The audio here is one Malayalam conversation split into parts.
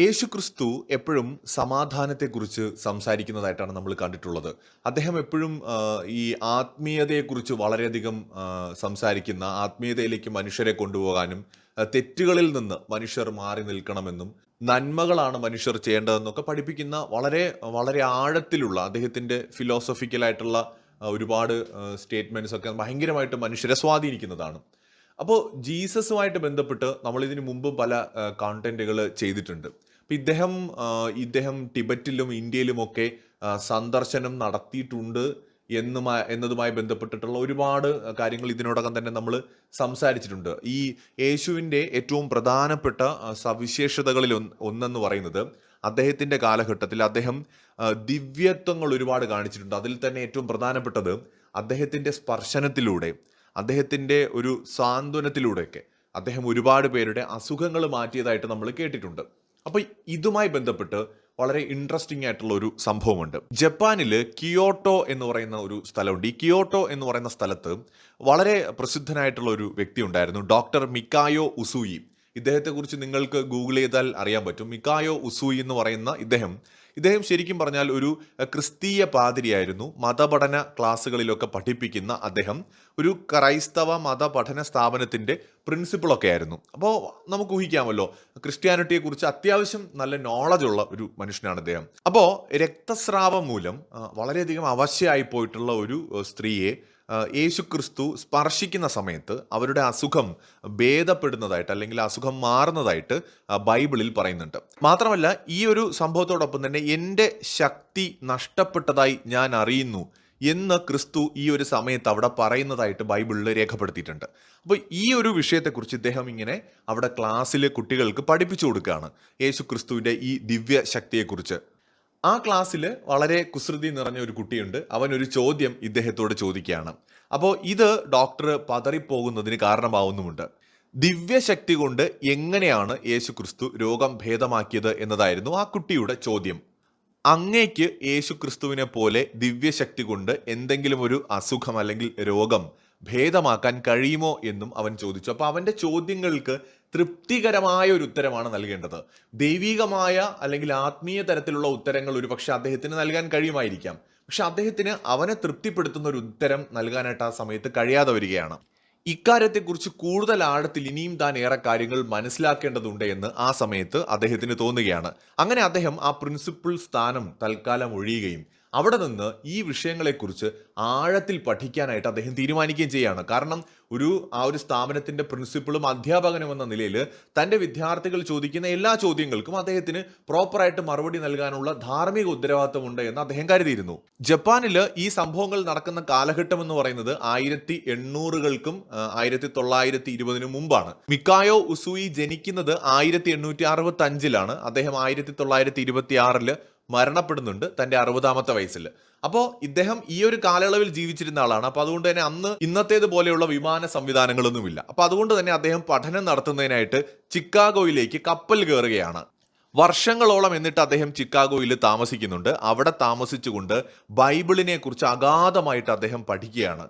യേശുക്രിസ്തു എപ്പോഴും സമാധാനത്തെക്കുറിച്ച് സംസാരിക്കുന്നതായിട്ടാണ് നമ്മൾ കണ്ടിട്ടുള്ളത്. അദ്ദേഹം എപ്പോഴും ഈ ആത്മീയതയെക്കുറിച്ച് വളരെയധികം സംസാരിക്കുന്ന ആത്മീയതയിലേക്ക് മനുഷ്യരെ കൊണ്ടുപോകാനും തെറ്റുകളിൽ നിന്ന് മനുഷ്യർ മാറി നിൽക്കണമെന്നും നന്മകളാണ് മനുഷ്യർ ചെയ്യേണ്ടതെന്നൊക്കെ പഠിപ്പിക്കുന്ന വളരെ വളരെ ആഴത്തിലുള്ള അദ്ദേഹത്തിന്റെ ഫിലോസഫിക്കലായിട്ടുള്ള ഒരുപാട് സ്റ്റേറ്റ്മെന്റ്സ് ഒക്കെ ഭയങ്കരമായിട്ട് മനുഷ്യരെ സ്വാധീനിക്കുന്നതാണ്. അപ്പോൾ ജീസസുമായിട്ട് ബന്ധപ്പെട്ട് നമ്മൾ ഇതിനു മുമ്പ് പല കോണ്ടന്റുകൾ ചെയ്തിട്ടുണ്ട്. അപ്പം ഇദ്ദേഹം ഇദ്ദേഹം ടിബറ്റിലും ഇന്ത്യയിലുമൊക്കെ സന്ദർശനം നടത്തിയിട്ടുണ്ട് എന്നുമായി എന്നതുമായി ബന്ധപ്പെട്ടിട്ടുള്ള ഒരുപാട് കാര്യങ്ങൾ ഇതിനോടകം തന്നെ നമ്മൾ സംസാരിച്ചിട്ടുണ്ട്. ഈ യേശുവിന്റെ ഏറ്റവും പ്രധാനപ്പെട്ട സവിശേഷതകളിൽ ഒന്നെന്ന് പറയുന്നത് അദ്ദേഹത്തിന്റെ കാലഘട്ടത്തിൽ അദ്ദേഹം ദിവ്യത്വങ്ങൾ ഒരുപാട് കാണിച്ചിട്ടുണ്ട്. അതിൽ തന്നെ ഏറ്റവും പ്രധാനപ്പെട്ടത് അദ്ദേഹത്തിന്റെ സ്പർശനത്തിലൂടെ അദ്ദേഹത്തിന്റെ ഒരു സാന്ത്വനത്തിലൂടെയൊക്കെ അദ്ദേഹം ഒരുപാട് പേരുടെ അസുഖങ്ങൾ മാറ്റിയതായിട്ട് നമ്മൾ കേട്ടിട്ടുണ്ട്. അപ്പോൾ ഇതുമായി ബന്ധപ്പെട്ട് വളരെ ഇൻട്രസ്റ്റിംഗ് ആയിട്ടുള്ള ഒരു സംഭവമുണ്ട്. ജപ്പാനിൽ കിയോട്ടോ എന്ന് പറയുന്ന ഒരു സ്ഥലമുണ്ട്. ഈ കിയോട്ടോ എന്ന് പറയുന്ന സ്ഥലത്ത് വളരെ പ്രസിദ്ധനായിട്ടുള്ള ഒരു വ്യക്തി ഉണ്ടായിരുന്നു ഡോക്ടർ മിക്കായോ ഉസൂയി. ഇദ്ദേഹത്തെക്കുറിച്ച് നിങ്ങൾക്ക് ഗൂഗിൾ ചെയ്താൽ അറിയാൻ പറ്റും. മിക്കായോ ഉസൂയി എന്ന് പറയുന്ന ഇദ്ദേഹം ഇദ്ദേഹം ശരിക്കും പറഞ്ഞാൽ ഒരു ക്രിസ്തീയ പാതിരിയായിരുന്നു. മതപഠന ക്ലാസ്സുകളിലൊക്കെ പഠിപ്പിക്കുന്ന അദ്ദേഹം ഒരു ക്രൈസ്തവ മതപഠന സ്ഥാപനത്തിന്റെ പ്രിൻസിപ്പിളൊക്കെ ആയിരുന്നു അപ്പോൾ നമുക്ക് ഊഹിക്കാമല്ലോ ക്രിസ്ത്യാനിറ്റിയെക്കുറിച്ച് അത്യാവശ്യം നല്ല നോളജ് ഉള്ള ഒരു മനുഷ്യനാണ് അദ്ദേഹം. അപ്പോൾ രക്തസ്രാവം മൂലം വളരെയധികം അവശയായി പോയിട്ടുള്ള ഒരു സ്ത്രീയെ യേശു ക്രിസ്തു സ്പർശിക്കുന്ന സമയത്ത് അവരുടെ അസുഖം ഭേദപ്പെടുന്നതായിട്ട് അല്ലെങ്കിൽ അസുഖം മാറുന്നതായിട്ട് ബൈബിളിൽ പറയുന്നുണ്ട്. മാത്രമല്ല ഈ ഒരു സംഭവത്തോടൊപ്പം തന്നെ എന്റെ ശക്തി നഷ്ടപ്പെട്ടതായി ഞാൻ അറിയുന്നു എന്ന് ക്രിസ്തു ഈ ഒരു സമയത്ത് അവിടെ പറയുന്നതായിട്ട് ബൈബിളിൽ രേഖപ്പെടുത്തിയിട്ടുണ്ട്. അപ്പോൾ ഈ ഒരു വിഷയത്തെക്കുറിച്ച് ഇദ്ദേഹം ഇങ്ങനെ അവിടെ ക്ലാസ്സിലെ കുട്ടികൾക്ക് പഠിപ്പിച്ചു കൊടുക്കുകയാണ് യേശു ക്രിസ്തുവിന്റെ ഈ ദിവ്യ ശക്തിയെക്കുറിച്ച് ആ ക്ലാസ്സിൽ വളരെ കുസൃതി നിറഞ്ഞ ഒരു കുട്ടിയുണ്ട്. അവൻ ഒരു ചോദ്യം ഇദ്ദേഹത്തോട് ചോദിക്കുകയാണ്. അപ്പോൾ ഇത് ഡോക്ടർ പതറിപ്പോകുന്നതിന് കാരണമാവുന്നുമുണ്ട്. ദിവ്യശക്തി കൊണ്ട് എങ്ങനെയാണ് യേശു ക്രിസ്തു രോഗം ഭേദമാക്കിയത് എന്നതായിരുന്നു ആ കുട്ടിയുടെ ചോദ്യം. അങ്ങേക്ക് യേശു ക്രിസ്തുവിനെ പോലെ ദിവ്യശക്തി കൊണ്ട് എന്തെങ്കിലും ഒരു അസുഖം അല്ലെങ്കിൽ രോഗം ഭേദമാക്കാൻ കഴിയുമോ എന്നും അവൻ ചോദിച്ചു. അപ്പോൾ അവന്റെ ചോദ്യങ്ങൾക്ക് തൃപ്തികരമായ ഒരു ഉത്തരമാണ് നൽകേണ്ടത്. ദൈവികമായ അല്ലെങ്കിൽ ആത്മീയ തരത്തിലുള്ള ഉത്തരങ്ങൾ ഒരു പക്ഷെ അദ്ദേഹത്തിന് നൽകാൻ കഴിയുമായിരിക്കാം. പക്ഷെ അദ്ദേഹത്തിന് അവനെ തൃപ്തിപ്പെടുത്തുന്ന ഒരു ഉത്തരം നൽകാനായിട്ട് ആ സമയത്ത് കഴിയാതെ വരികയാണ്. ഇക്കാര്യത്തെക്കുറിച്ച് കൂടുതൽ ആഴത്തിൽ ഇനിയും താൻ ഏറെ കാര്യങ്ങൾ മനസ്സിലാക്കേണ്ടതുണ്ട് എന്ന് ആ സമയത്ത് അദ്ദേഹത്തിന് തോന്നുകയാണ്. അങ്ങനെ അദ്ദേഹം ആ പ്രിൻസിപ്പിൾ സ്ഥാനം തൽക്കാലം ഒഴിയുകയും അവിടെ നിന്ന് ഈ വിഷയങ്ങളെക്കുറിച്ച് ആഴത്തിൽ പഠിക്കാനായിട്ട് അദ്ദേഹം തീരുമാനിക്കുകയും ചെയ്യുകയാണ്. കാരണം ഒരു ആ ഒരു സ്ഥാപനത്തിന്റെ പ്രിൻസിപ്പളും അധ്യാപകനും എന്ന നിലയിൽ തന്റെ വിദ്യാർത്ഥികൾ ചോദിക്കുന്ന എല്ലാ ചോദ്യങ്ങൾക്കും അദ്ദേഹത്തിന് പ്രോപ്പറായിട്ട് മറുപടി നൽകാനുള്ള ധാർമ്മിക ഉത്തരവാദിത്തമുണ്ട് എന്ന് അദ്ദേഹം കരുതിയിരുന്നു. ജപ്പാനിൽ ഈ സംഭവങ്ങൾ നടക്കുന്ന കാലഘട്ടം എന്ന് പറയുന്നത് ആയിരത്തി എണ്ണൂറുകൾക്കും ആയിരത്തി തൊള്ളായിരത്തി ഇരുപതിനും മുമ്പാണ്. മിക്കായോ ഉസുയി ജനിക്കുന്നത് ആയിരത്തി എണ്ണൂറ്റി അറുപത്തി അഞ്ചിലാണ് അദ്ദേഹം ആയിരത്തി തൊള്ളായിരത്തി ഇരുപത്തി ആറിൽ മരണപ്പെടുന്നുണ്ട് തന്റെ അറുപതാമത്തെ വയസ്സിൽ. അപ്പോൾ ഇദ്ദേഹം ഈ ഒരു കാലയളവിൽ ജീവിച്ചിരുന്ന ആളാണ്. അപ്പോൾ അതുകൊണ്ട് തന്നെ അന്ന് ഇന്നത്തേത് പോലെയുള്ള വിമാന സംവിധാനങ്ങളൊന്നുമില്ല. അപ്പോൾ അതുകൊണ്ട് തന്നെ അദ്ദേഹം പഠനം നടത്തുന്നതിനായിട്ട് ചിക്കാഗോയിലേക്ക് കപ്പൽ കയറുകയാണ്. വർഷങ്ങളോളം എന്നിട്ട് അദ്ദേഹം ചിക്കാഗോയിൽ താമസിക്കുന്നുണ്ട്. അവിടെ താമസിച്ചുകൊണ്ട് ബൈബിളിനെ കുറിച്ച് അഗാധമായിട്ട് അദ്ദേഹം പഠിക്കുകയാണ്.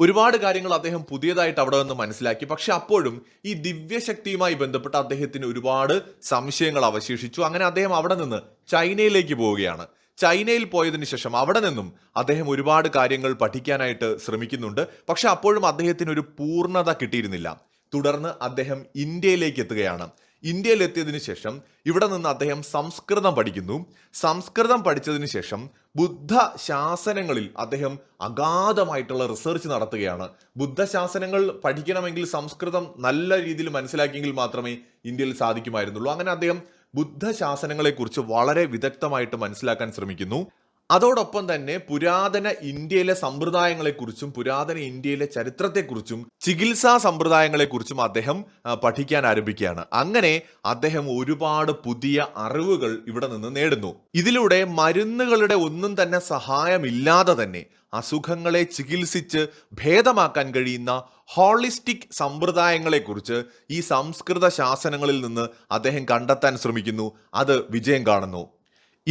ഒരുപാട് കാര്യങ്ങൾ അദ്ദേഹം പുതിയതായിട്ട് അവിടെ നിന്ന് മനസ്സിലാക്കി. പക്ഷെ അപ്പോഴും ഈ ദിവ്യശക്തിയുമായി ബന്ധപ്പെട്ട് അദ്ദേഹത്തിന് ഒരുപാട് സംശയങ്ങൾ അവശേഷിച്ചു. അങ്ങനെ അദ്ദേഹം അവിടെ നിന്ന് ചൈനയിലേക്ക് പോവുകയാണ്. ചൈനയിൽ പോയതിനു ശേഷം അവിടെ നിന്നും അദ്ദേഹം ഒരുപാട് കാര്യങ്ങൾ പഠിക്കാനായിട്ട് ശ്രമിക്കുന്നുണ്ട്. പക്ഷെ അപ്പോഴും അദ്ദേഹത്തിന് ഒരു പൂർണത കിട്ടിയിരുന്നില്ല. തുടർന്ന് അദ്ദേഹം ഇന്ത്യയിലേക്ക് എത്തുകയാണ്. ഇന്ത്യയിൽ എത്തിയതിനു ശേഷം ഇവിടെ നിന്ന് അദ്ദേഹം സംസ്കൃതം പഠിക്കുന്നു. സംസ്കൃതം പഠിച്ചതിന് ശേഷം ബുദ്ധ ശാസനങ്ങളിൽ അദ്ദേഹം അഗാധമായിട്ടുള്ള റിസർച്ച് നടത്തുകയാണ്. ബുദ്ധ ശാസനങ്ങൾ പഠിക്കണമെങ്കിൽ സംസ്കൃതം നല്ല രീതിയിൽ മനസ്സിലാക്കിയെങ്കിൽ മാത്രമേ ഇന്ത്യയിൽ സാധിക്കുമായിരുന്നുള്ളൂ. അങ്ങനെ അദ്ദേഹം ബുദ്ധ ശാസനങ്ങളെക്കുറിച്ച് വളരെ വിദഗ്ധമായിട്ട് മനസ്സിലാക്കാൻ ശ്രമിക്കുന്നു. അതോടൊപ്പം തന്നെ പുരാതന ഇന്ത്യയിലെ സമ്പ്രദായങ്ങളെക്കുറിച്ചും പുരാതന ഇന്ത്യയിലെ ചരിത്രത്തെക്കുറിച്ചും ചികിത്സാ സമ്പ്രദായങ്ങളെക്കുറിച്ചും അദ്ദേഹം പഠിക്കാൻ ആരംഭിക്കുകയാണ്. അങ്ങനെ അദ്ദേഹം ഒരുപാട് പുതിയ അറിവുകൾ ഇവിടെ നിന്ന് നേടുന്നു. ഇതിലൂടെ മരുന്നുകളുടെ ഒന്നും തന്നെ സഹായമില്ലാതെ തന്നെ അസുഖങ്ങളെ ചികിത്സിച്ച് ഭേദമാക്കാൻ കഴിയുന്ന ഹോളിസ്റ്റിക് സമ്പ്രദായങ്ങളെക്കുറിച്ച് ഈ സംസ്കൃത ശാസനങ്ങളിൽ നിന്ന് അദ്ദേഹം കണ്ടെത്താൻ ശ്രമിക്കുന്നു. അത് വിജയം കാണുന്നു.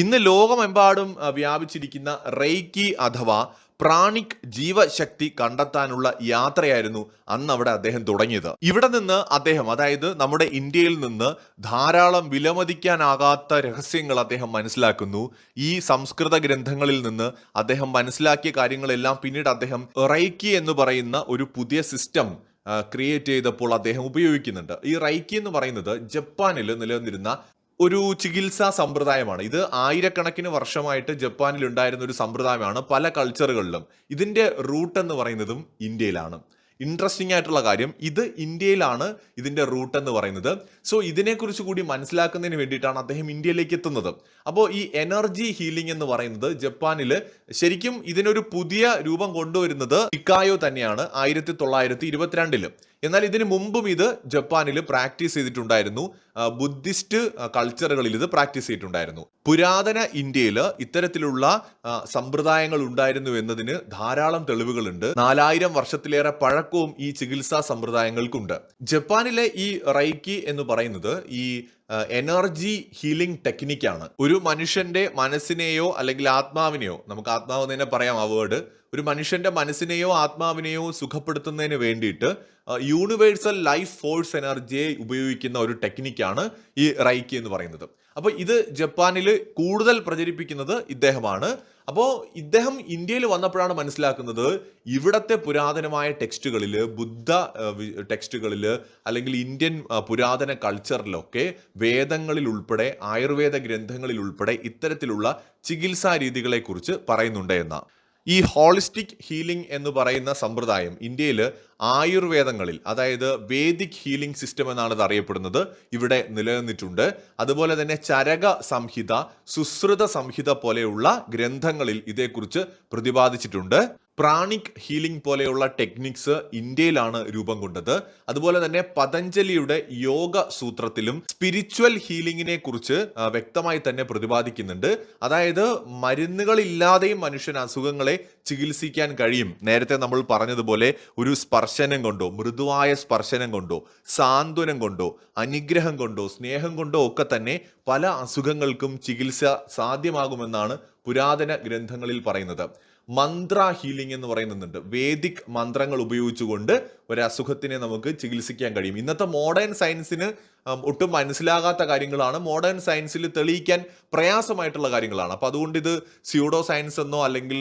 ഇന്ന് ലോകമെമ്പാടും വ്യാപിച്ചിരിക്കുന്ന റെയ്ക്കി അഥവാ പ്രാണിക് ജീവശക്തി കണ്ടെത്താനുള്ള യാത്രയായിരുന്നു അന്ന് അവിടെ അദ്ദേഹം തുടങ്ങിയത്. ഇവിടെ നിന്ന് അദ്ദേഹം അതായത് നമ്മുടെ ഇന്ത്യയിൽ നിന്ന് ധാരാളം വിലമതിക്കാനാകാത്ത രഹസ്യങ്ങൾ അദ്ദേഹം മനസ്സിലാക്കുന്നു. ഈ സംസ്കൃത ഗ്രന്ഥങ്ങളിൽ നിന്ന് അദ്ദേഹം മനസ്സിലാക്കിയ കാര്യങ്ങളെല്ലാം പിന്നീട് അദ്ദേഹം റൈക്കി എന്ന് പറയുന്ന ഒരു പുതിയ സിസ്റ്റം ക്രിയേറ്റ് ചെയ്തപ്പോൾ അദ്ദേഹം ഉപയോഗിക്കുന്നുണ്ട്. ഈ റൈക്കി എന്ന് പറയുന്നത് ജപ്പാനിൽ നിലനിന്നിരുന്ന ഒരു ചികിത്സാ സമ്പ്രദായമാണ്. ഇത് ആയിരക്കണക്കിന് വർഷമായിട്ട് ജപ്പാനിൽ ഉണ്ടായിരുന്ന ഒരു സമ്പ്രദായമാണ് പല കൾച്ചറുകളിലും. ഇതിന്റെ റൂട്ട് എന്ന് പറയുന്നതും ഇന്ത്യയിലാണ്. ഇൻട്രസ്റ്റിംഗ് ആയിട്ടുള്ള കാര്യം ഇത് ഇന്ത്യയിലാണ് ഇതിന്റെ റൂട്ട് എന്ന് പറയുന്നത്. സോ ഇതിനെക്കുറിച്ച് കൂടി മനസ്സിലാക്കുന്നതിന് വേണ്ടിയിട്ടാണ് അദ്ദേഹം ഇന്ത്യയിലേക്ക് എത്തുന്നത്. അപ്പോൾ ഈ എനർജി ഹീലിംഗ് എന്ന് പറയുന്നത് ജപ്പാനിൽ ശരിക്കും ഇതിനൊരു പുതിയ രൂപം കൊണ്ടുവരുന്നത് ഇക്കായോ തന്നെയാണ് ആയിരത്തി തൊള്ളായിരത്തി എന്നാൽ ഇതിനു മുമ്പും ഇത് ജപ്പാനിൽ പ്രാക്ടീസ് ചെയ്തിട്ടുണ്ടായിരുന്നു. ബുദ്ധിസ്റ്റ് കൾച്ചറുകളിൽ ഇത് പ്രാക്ടീസ് ചെയ്തിട്ടുണ്ടായിരുന്നു. പുരാതന ഇന്ത്യയിൽ ഇത്തരത്തിലുള്ള സമ്പ്രദായങ്ങൾ ഉണ്ടായിരുന്നു എന്നതിന് ധാരാളം തെളിവുകളുണ്ട്. നാലായിരം വർഷത്തിലേറെ പഴക്കവും ഈ ചികിത്സാ സമ്പ്രദായങ്ങൾക്കുണ്ട്. ജപ്പാനിലെ ഈ റൈക്കി എന്ന് പറയുന്നത് ഈ എനർജി ഹീലിംഗ് ടെക്നിക്കാണ്. ഒരു മനുഷ്യന്റെ മനസ്സിനെയോ അല്ലെങ്കിൽ ആത്മാവിനെയോ നമുക്ക് ആത്മാവ് തന്നെ പറയാം ആ വേർഡ് ഒരു മനുഷ്യന്റെ മനസ്സിനെയോ ആത്മാവിനെയോ സുഖപ്പെടുത്തുന്നതിന് വേണ്ടിയിട്ട് യൂണിവേഴ്സൽ ലൈഫ് ഫോഴ്സ് എനർജിയെ ഉപയോഗിക്കുന്ന ഒരു ടെക്നിക്കാണ് ഈ റൈക്കി എന്ന് പറയുന്നത്. അപ്പോൾ ഇത് ജപ്പാനിൽ കൂടുതൽ പ്രചരിപ്പിക്കുന്നത് ഇദ്ദേഹമാണ്. അപ്പോൾ ഇദ്ദേഹം ഇന്ത്യയിൽ വന്നപ്പോഴാണ് മനസ്സിലാക്കുന്നത് ഇവിടത്തെ പുരാതനമായ ടെക്സ്റ്റുകളിൽ ബുദ്ധ ടെക്സ്റ്റുകളിൽ അല്ലെങ്കിൽ ഇന്ത്യൻ പുരാതന കൾച്ചറിലൊക്കെ വേദങ്ങളിൽ ഉൾപ്പെടെ ആയുർവേദ ഗ്രന്ഥങ്ങളിൽ ഉൾപ്പെടെ ഇത്തരത്തിലുള്ള ചികിത്സാ രീതികളെക്കുറിച്ച് പറയുന്നുണ്ട് എന്ന. ഈ ഹോളിസ്റ്റിക് ഹീലിംഗ് എന്ന് പറയുന്ന സമ്പ്രദായം ഇന്ത്യയിൽ ആയുർവേദങ്ങളിൽ അതായത് വേദിക് ഹീലിംഗ് സിസ്റ്റം എന്നാണ് ഇത് അറിയപ്പെടുന്നത് ഇവിടെ നിലനിന്നിട്ടുണ്ട്. അതുപോലെ തന്നെ ചരക സംഹിത സുശ്രുത സംഹിത പോലെയുള്ള ഗ്രന്ഥങ്ങളിൽ ഇതേക്കുറിച്ച് പ്രതിപാദിച്ചിട്ടുണ്ട്. പ്രാണിക് ഹീലിംഗ് പോലെയുള്ള ടെക്നിക്സ് ഇന്ത്യയിലാണ് രൂപം കൊണ്ടത്. അതുപോലെ തന്നെ പതഞ്ജലിയുടെ യോഗ സൂത്രത്തിലും സ്പിരിച്വൽ ഹീലിംഗിനെ കുറിച്ച് വ്യക്തമായി തന്നെ പ്രതിപാദിക്കുന്നുണ്ട്. അതായത് മരുന്നുകളില്ലാതെയും മനുഷ്യന് അസുഖങ്ങളെ ചികിത്സിക്കാൻ കഴിയും. നേരത്തെ നമ്മൾ പറഞ്ഞതുപോലെ ഒരു സ്പർശനം കൊണ്ടോ മൃദുവായ സ്പർശനം കൊണ്ടോ സാന്ത്വനം കൊണ്ടോ അനുഗ്രഹം കൊണ്ടോ സ്നേഹം കൊണ്ടോ ഒക്കെ തന്നെ പല അസുഖങ്ങൾക്കും ചികിത്സ സാധ്യമാകുമെന്നാണ് പുരാതന ഗ്രന്ഥങ്ങളിൽ പറയുന്നത്. മന്ത്ര ഹീലിംഗ് എന്ന് പറയുന്നുണ്ട്. വേദിക് മന്ത്രങ്ങൾ ഉപയോഗിച്ചുകൊണ്ട് ഒരു അസുഖത്തിനെ നമുക്ക് ചികിത്സിക്കാൻ കഴിയും. ഇന്നത്തെ മോഡേൺ സയൻസിന് ഒട്ടും മനസ്സിലാകാത്ത കാര്യങ്ങളാണ്. മോഡേൺ സയൻസിൽ തെളിയിക്കാൻ പ്രയാസമായിട്ടുള്ള കാര്യങ്ങളാണ്. അപ്പോൾ അതുകൊണ്ട് ഇത് സ്യൂഡോ സയൻസ് എന്നോ അല്ലെങ്കിൽ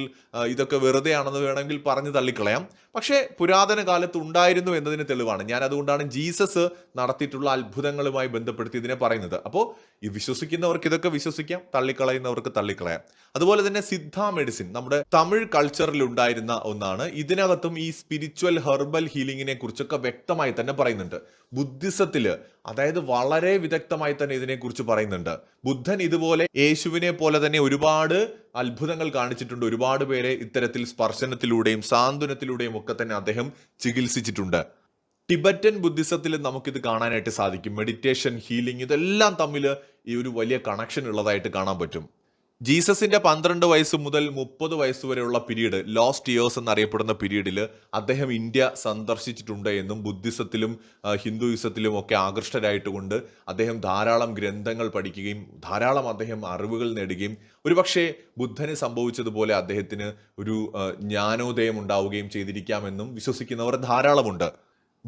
ഇതൊക്കെ വെറുതെ ആണെന്ന് വേണമെങ്കിൽ പറഞ്ഞു തള്ളിക്കളയാം. പക്ഷേ പുരാതന കാലത്ത് ഉണ്ടായിരുന്നു എന്നതിന് തെളിവാണ്. ഞാൻ അതുകൊണ്ടാണ് ജീസസ് നടത്തിയിട്ടുള്ള അത്ഭുതങ്ങളുമായി ബന്ധപ്പെടുത്തി ഇതിനെ പറയുന്നത്. അപ്പോൾ ഈ വിശ്വസിക്കുന്നവർക്ക് ഇതൊക്കെ വിശ്വസിക്കാം തള്ളിക്കളയുന്നവർക്ക് തള്ളിക്കളയാം. അതുപോലെ തന്നെ സിദ്ധ മെഡിസിൻ നമ്മുടെ തമിഴ് കൾച്ചറിൽ ഉണ്ടായിരുന്ന ഒന്നാണ്. ഇതിനകത്തും ഈ സ്പിരിച്വൽ ഹെർബൽ ഹീലിംഗിനെ കുറിച്ചൊക്കെ വ്യക്തമായി തന്നെ പറയുന്നുണ്ട്. ബുദ്ധിസത്തിൽ അതായത് വളരെ വിദഗ്ധമായി തന്നെ ഇതിനെക്കുറിച്ച് പറയുന്നുണ്ട്. ബുദ്ധൻ ഇതുപോലെ യേശുവിനെ പോലെ തന്നെ ഒരുപാട് അത്ഭുതങ്ങൾ കാണിച്ചിട്ടുണ്ട്. ഒരുപാട് പേരെ ഇത്തരത്തിൽ സ്പർശനത്തിലൂടെയും സാന്ത്വനത്തിലൂടെയും ഒക്കെ തന്നെ അദ്ദേഹം ചികിത്സിച്ചിട്ടുണ്ട്. ടിബറ്റൻ ബുദ്ധിസത്തിൽ നമുക്കിത് കാണാനായിട്ട് സാധിക്കും. മെഡിറ്റേഷൻ ഹീലിംഗ് ഇതെല്ലാം തമ്മിൽ ഈ ഒരു വലിയ കണക്ഷൻ ഉള്ളതായിട്ട് കാണാൻ പറ്റും. ജീസസിന്റെ പന്ത്രണ്ട് വയസ്സ് മുതൽ മുപ്പത് വയസ്സ് വരെയുള്ള പീരീഡ് ലോസ്റ്റ് ഇയേഴ്സ് എന്നറിയപ്പെടുന്ന പീരീഡിൽ അദ്ദേഹം ഇന്ത്യ സന്ദർശിച്ചിട്ടുണ്ട് എന്നും ബുദ്ധിസത്തിലും ഹിന്ദുയിസത്തിലും ഒക്കെ ആകൃഷ്ടരായിട്ടുകൊണ്ട് അദ്ദേഹം ധാരാളം ഗ്രന്ഥങ്ങൾ പഠിക്കുകയും ധാരാളം അദ്ദേഹം അറിവുകൾ നേടുകയും ഒരുപക്ഷെ ബുദ്ധന് സംഭവിച്ചതുപോലെ അദ്ദേഹത്തിന് ഒരു ജ്ഞാനോദയം ഉണ്ടാവുകയും ചെയ്തിരിക്കാമെന്നും വിശ്വസിക്കുന്നവർ ധാരാളമുണ്ട്.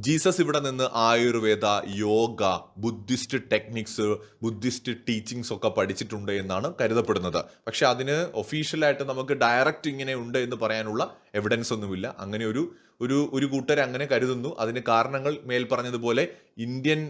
ജീസസ് ഇവിടെ നിന്ന് Ayurveda yoga Buddhist techniques Buddhist teachings ഒക്കെ പഠിച്ചിട്ടുണ്ട് എന്നാണ് കരുതപ്പെടുന്നത്. പക്ഷെ അതിന് ഒഫീഷ്യലായിട്ട് നമുക്ക് ഡയറക്റ്റ് ഇങ്ങനെ ഉണ്ട് എന്ന് പറയാനുള്ള എവിഡൻസ് ഒന്നുമില്ല. അങ്ങനെ ഒരു ഒരു ഒരു കൂട്ടർ അങ്ങനെ കരുതുന്നു. അതിന് കാരണങ്ങൾ മേൽ പറഞ്ഞതുപോലെ ഇന്ത്യൻ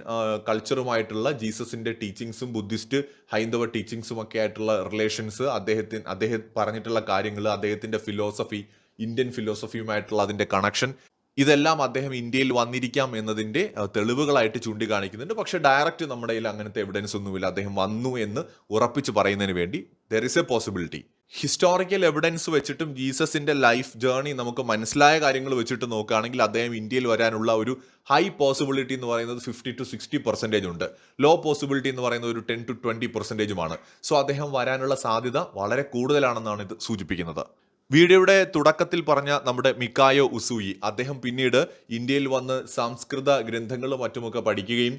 കൾച്ചറുമായിട്ടുള്ള ജീസസിന്റെ ടീച്ചിങ്സും ബുദ്ധിസ്റ്റ് ഹൈന്ദവ ടീച്ചിങ്സും ഒക്കെ ആയിട്ടുള്ള റിലേഷൻസ് അദ്ദേഹത്തിന് അദ്ദേഹം പറഞ്ഞിട്ടുള്ള കാര്യങ്ങൾ അദ്ദേഹത്തിന്റെ ഫിലോസഫി ഇന്ത്യൻ ഫിലോസഫിയുമായിട്ടുള്ള അതിന്റെ കണക്ഷൻ ഇതെല്ലാം അദ്ദേഹം ഇന്ത്യയിൽ വന്നിരിക്കാം എന്നതിന്റെ അഹ്, തെളിവുകളായിട്ട് ചൂണ്ടിക്കാണിക്കുന്നുണ്ട്. പക്ഷെ ഡയറക്റ്റ് നമ്മുടെ കയ്യിൽ അങ്ങനത്തെ എവിഡൻസ് ഒന്നുമില്ല. അദ്ദേഹം വന്നു എന്ന് ഉറപ്പിച്ച് പറയുന്നതിന് വേണ്ടി there is a possibility historical evidence വെച്ചിട്ടും ജീസസിന്റെ ലൈഫ് ജേർണി നമുക്ക് മനസ്സിലായ കാര്യങ്ങൾ വെച്ചിട്ട് നോക്കുകയാണെങ്കിൽ അദ്ദേഹം ഇന്ത്യയിൽ വരാനുള്ള ഒരു ഹൈ പോസിബിലിറ്റി എന്ന് പറയുന്നത് ഫിഫ്റ്റി ടു സിക്സ്റ്റി പെർസെന്റേജ് ഉണ്ട്. ലോ പോസിബിലിറ്റി എന്ന് പറയുന്നത് ഒരു ടെൻ ടു ട്വന്റി പെർസെന്റേജുമാണ് സോ അദ്ദേഹം വരാനുള്ള സാധ്യത വളരെ കൂടുതലാണെന്നാണ് ഇത് സൂചിപ്പിക്കുന്നത്. വീഡിയോയുടെ തുടക്കത്തിൽ പറഞ്ഞ നമ്മുടെ മിക്കായോ ഉസൂയി അദ്ദേഹം പിന്നീട് ഇന്ത്യയിൽ വന്ന് സംസ്കൃത ഗ്രന്ഥങ്ങളും മറ്റുമൊക്കെ പഠിക്കുകയും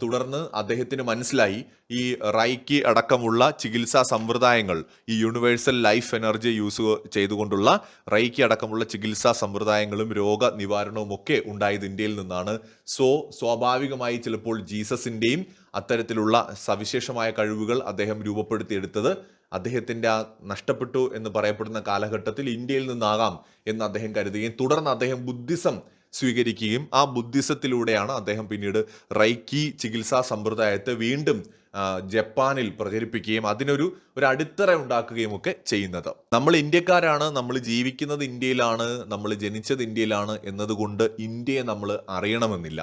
തുടർന്ന് അദ്ദേഹത്തിന് മനസ്സിലായി ഈ റൈക്കി അടക്കമുള്ള ചികിത്സാ സമ്പ്രദായങ്ങൾ ഈ യൂണിവേഴ്സൽ ലൈഫ് എനർജി യൂസ് ചെയ്തുകൊണ്ടുള്ള റൈക്കി അടക്കമുള്ള ചികിത്സാ സമ്പ്രദായങ്ങളും രോഗ നിവാരണവും ഒക്കെ ഉണ്ടായത് ഇന്ത്യയിൽ നിന്നാണ്. സോ സ്വാഭാവികമായി ചിലപ്പോൾ ജീസസിന്റെയും അത്തരത്തിലുള്ള സവിശേഷമായ കഴിവുകൾ അദ്ദേഹം രൂപപ്പെടുത്തിയെടുത്തത് അദ്ദേഹത്തിന്റെ ആ നഷ്ടപ്പെട്ടു എന്ന് പറയപ്പെടുന്ന കാലഘട്ടത്തിൽ ഇന്ത്യയിൽ നിന്നാകാം എന്ന് അദ്ദേഹം കരുതുകയും തുടർന്ന് അദ്ദേഹം ബുദ്ധിസം സ്വീകരിക്കുകയും ആ ബുദ്ധിസത്തിലൂടെയാണ് അദ്ദേഹം പിന്നീട് റൈക്കി ചികിത്സാ സമ്പ്രദായത്തെ വീണ്ടും ജപ്പാനിൽ പ്രചരിപ്പിക്കുകയും അതിനൊരു ഒരു അടിത്തറ ഉണ്ടാക്കുകയും ഒക്കെ ചെയ്യുന്നത്. നമ്മൾ ഇന്ത്യക്കാരാണ് നമ്മൾ ജീവിക്കുന്നത് ഇന്ത്യയിലാണ് നമ്മൾ ജനിച്ചത് ഇന്ത്യയിലാണ് എന്നതുകൊണ്ട് ഇന്ത്യയെ നമ്മൾ അറിയണമെന്നില്ല.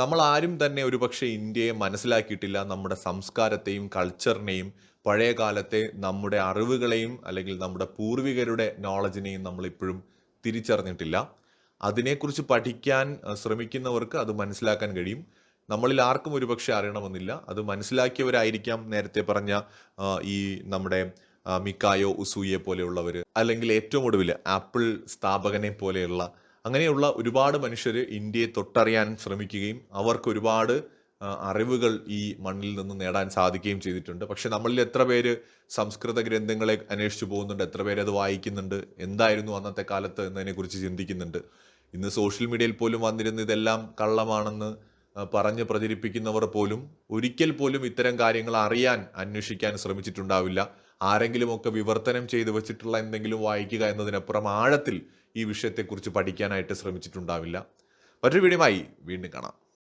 നമ്മൾ ആരും തന്നെ ഒരുപക്ഷെ ഇന്ത്യയെ മനസ്സിലാക്കിയിട്ടില്ല. നമ്മുടെ സംസ്കാരത്തെയും കൾച്ചറിനെയും പഴയ കാലത്തെ നമ്മുടെ അറിവുകളെയും അല്ലെങ്കിൽ നമ്മുടെ പൂർവികരുടെ നോളജിനെയും നമ്മൾ ഇപ്പോഴും തിരിച്ചറിഞ്ഞിട്ടില്ല. അതിനെക്കുറിച്ച് പഠിക്കാൻ ശ്രമിക്കുന്നവർക്ക് അത് മനസ്സിലാക്കാൻ കഴിയും. നമ്മളിൽ ആർക്കും ഒരുപക്ഷെ അറിയണമെന്നില്ല. അത് മനസ്സിലാക്കിയവരായിരിക്കാം നേരത്തെ പറഞ്ഞ ഈ നമ്മുടെ മിക്കായോ ഉസൂയെ പോലെയുള്ളവർ അല്ലെങ്കിൽ ഏറ്റവും ഒടുവിൽ ആപ്പിൾ സ്ഥാപകനെ പോലെയുള്ള അങ്ങനെയുള്ള ഒരുപാട് മനുഷ്യർ ഇന്ത്യയെ തൊട്ടറിയാൻ ശ്രമിക്കുകയും അവർക്ക് ഒരുപാട് അറിവുകൾ ഈ മണ്ണിൽ നിന്ന് നേടാൻ സാധിക്കുകയും ചെയ്തിട്ടുണ്ട്. പക്ഷെ നമ്മളിൽ എത്ര പേര് സംസ്കൃത ഗ്രന്ഥങ്ങളെ അന്വേഷിച്ചു പോകുന്നുണ്ട് എത്ര പേര് അത് വായിക്കുന്നുണ്ട് എന്തായിരുന്നു അന്നത്തെ കാലത്ത് എന്നതിനെക്കുറിച്ച് ചിന്തിക്കുന്നുണ്ട്. ഇന്ന് സോഷ്യൽ മീഡിയയിൽ പോലും വന്നിരുന്ന ഇതെല്ലാം കള്ളമാണെന്ന് പറഞ്ഞ് പ്രചരിപ്പിക്കുന്നവർ പോലും ഒരിക്കൽ പോലും ഇത്തരം കാര്യങ്ങൾ അറിയാൻ അന്വേഷിക്കാൻ ശ്രമിച്ചിട്ടുണ്ടാവില്ല. ആരെങ്കിലുമൊക്കെ വിവർത്തനം ചെയ്തു വെച്ചിട്ടുള്ള എന്തെങ്കിലും വായിക്കുക എന്നതിനപ്പുറം ആഴത്തിൽ ഈ വിഷയത്തെക്കുറിച്ച് പഠിക്കാനായിട്ട് ശ്രമിച്ചിട്ടുണ്ടാവില്ല. മറ്റൊരു വീഡിയോമായി വീണ്ടും കാണാം.